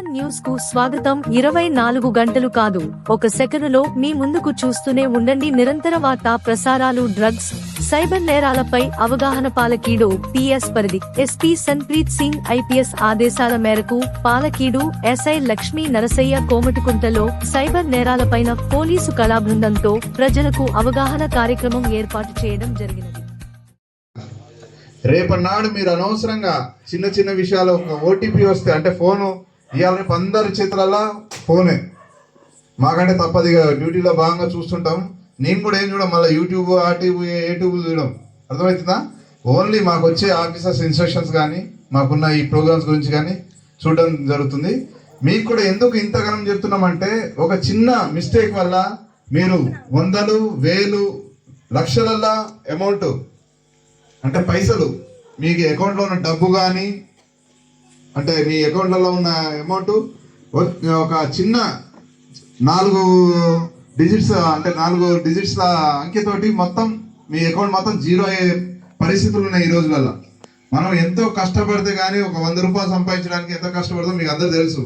న్యూస్కు స్వాగతం. ఇరవై నాలుగు గంటలు కాదు. ఒక సెకనులో మీ ముందుకు చూస్తూనే ఉండండి. నిరంతర వార్తా ప్రసారాలు డ్రగ్స్ సైబర్ నేరాలపై అవగాహన పాలకీడు పిఎస్ పరిధి. ఎస్పీ సన్ప్రీత్ సింగ్ ఐపీఎస్ ఆదేశాల మేరకు పాలకీడు ఎస్ఐ లక్ష్మీ నరసయ్య కోమటికుంటలో సైబర్ నేరాలపైన పోలీసు కళాబృందంతో ప్రజలకు అవగాహన కార్యక్రమం ఏర్పాటు చేయడం జరిగినది. రేపన్నాడు మీరు అనవసరంగా చిన్న చిన్న విషయాలు ఒక ఓటీపీ వస్తే అంటే ఫోను ఇవాళ రేపు అందరి చేతులలో ఫోనే. మాకంటే తప్పది ఇక డ్యూటీలో భాగంగా చూస్తుంటాం. నేను కూడా ఏం చూడం మళ్ళీ యూట్యూబ్ ఆ టీవీ ఏ ట్యూబ్ చూడడం. అర్థమవుతుందా? ఓన్లీ మాకు వచ్చే ఆఫీసర్స్ ఇన్స్ట్రక్షన్స్ కానీ మాకున్న ఈ ప్రోగ్రామ్స్ గురించి కానీ చూడడం జరుగుతుంది. మీకు కూడా ఎందుకు ఇంతగానం చెప్తున్నామంటే ఒక చిన్న మిస్టేక్ వల్ల మీరు వందలు వేలు లక్షలల్లా అమౌంట్ అంటే పైసలు మీకు అకౌంట్లో ఉన్న డబ్బు కానీ అంటే మీ అకౌంట్లలో ఉన్న అమౌంట్ ఒక చిన్న నాలుగు డిజిట్స్ అంటే నాలుగు డిజిట్స్ల అంకెతోటి మొత్తం మీ అకౌంట్ మొత్తం జీరో అయ్యే పరిస్థితులు ఉన్నాయి ఈ రోజులలో మనం ఎంతో కష్టపడితే కానీ ఒక వంద రూపాయలు సంపాదించడానికి ఎంతో కష్టపడతాం మీకు అందరూ తెలుసు.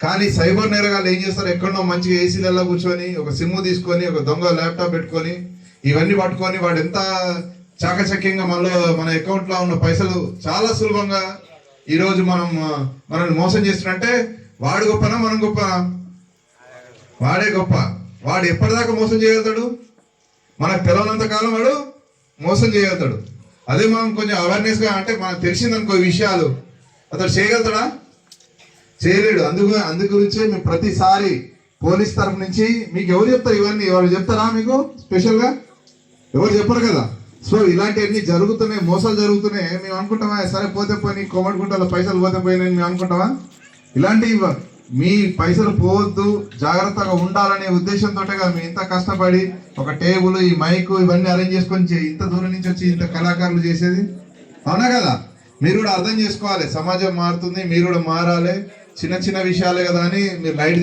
కానీ సైబర్ నేరగాళ్ళు ఏం చేస్తారు? ఎక్కడో మంచిగా ఏసీలలో కూర్చొని ఒక సిమ్ తీసుకొని ఒక దొంగ ల్యాప్టాప్ పెట్టుకొని ఇవన్నీ పట్టుకొని వాడు ఎంత చాకచక్యంగా మనలో మన అకౌంట్లో ఉన్న పైసలు చాలా సులభంగా ఈరోజు మనం మనల్ని మోసం చేస్తున్నట్టే వాడు గొప్పనా మనం గొప్ప? వాడే గొప్ప. వాడు ఎప్పటిదాకా మోసం చేయగలుగుతాడు? మనకు తెలవనంత కాలం వాడు మోసం చేయగలుగుతాడు. అదే మనం కొంచెం అవేర్నెస్గా అంటే మనకు తెలిసిందనుకో విషయాలు. అతడు చేయగలుగుతాడా? చేయలేడు. అందుకు అందు గురించే మేము ప్రతిసారి పోలీస్ తరఫు నుంచి మీకు ఎవరు చెప్తారు ఇవన్నీ? ఎవరు చెప్తారా మీకు? స్పెషల్గా ఎవరు చెప్పరు కదా? సో ఇలాంటివన్నీ జరుగుతున్నాయి మోసాలు జరుగుతున్నాయి. మేము అనుకుంటామా సరే పోతే పోయి కోమటికుంటలో పైసలు పోతే పోయినాయి మేము అనుకుంటామా ఇలాంటివి మీ పైసలు పోవద్దు జాగ్రత్తగా ఉండాలనే ఉద్దేశంతో కదా మేము ఇంత కష్టపడి ఒక టేబుల్ ఈ మైక్ ఇవన్నీ అరేంజ్ చేసుకొని ఇంత దూరం నుంచి వచ్చి ఇంత కళాకారులు చేసేది? అవునా కదా? మీరు కూడా అర్థం చేసుకోవాలి సమాజం మారుతుంది మీరు కూడా మారాలి. చిన్న చిన్న విషయాలే కదా అని మీరు లైట్